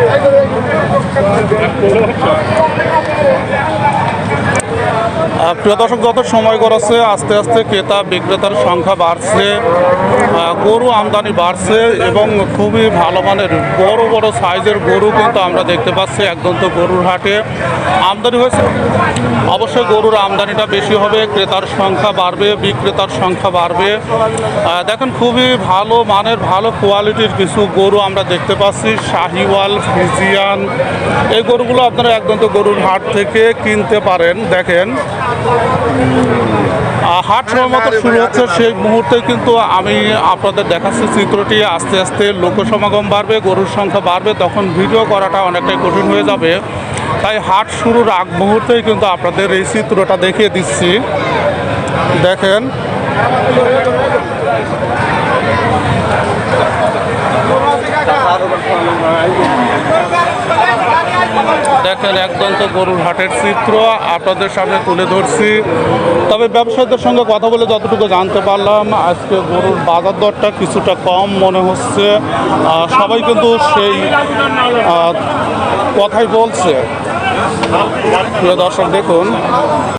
আহ, প্রিয় দর্শক, যত সময় গড়াচ্ছে আস্তে আস্তে ক্রেতা বিক্রেতার সংখ্যা বাড়ছে গরু আমদানি বাড়ছে এবং খুবই ভালো মানের বড় বড় সাইজের গরু কিন্তু আমরা দেখতে পাচ্ছি একদম তো গরুর হাটে। আমদানি হয়েছে। অবশ্যই গরুর আমদানিটা বেশি হবে, ক্রেতার সংখ্যা বাড়বে, বিক্রেতার সংখ্যা বাড়বে। দেখেন, খুবই ভালো মানের, ভালো কোয়ালিটির কিছু গরু আমরা দেখতে পাচ্ছি। শাহিওয়াল, ফিজিয়ান, এই গরুগুলো আপনারা একদম তো গরুর হাট থেকে কিনতে পারেন। দেখেন হাট সময় মতো শুরু হচ্ছে। সেই মুহূর্তে কিন্তু আমি আপনাদের দেখাচ্ছি চিত্রটি। আস্তে আস্তে লোক সমাগম বাড়বে, গরুর সংখ্যা বাড়বে, তখন ভিডিও করাটা অনেকটাই কঠিন হয়ে যাবে। তাই হাট শুরুর আগ মুহূর্তেই কিন্তু আপনাদের এই চিত্রটা দেখিয়ে দিচ্ছি। দেখেন। দেখেন একদম তো গরুর হাটের চিত্র, আপনাদের সামনে তুলে ধরছি। তবে ব্যবসায়ীদের সঙ্গে কথা বলে যতটুকু জানতে পারলাম, আজকে গরুর বাজার দরটা কিছুটা কম মনে হচ্ছে। সবাই কিন্তু সেই কথাই বলছে। প্রিয় দর্শক, দেখুন।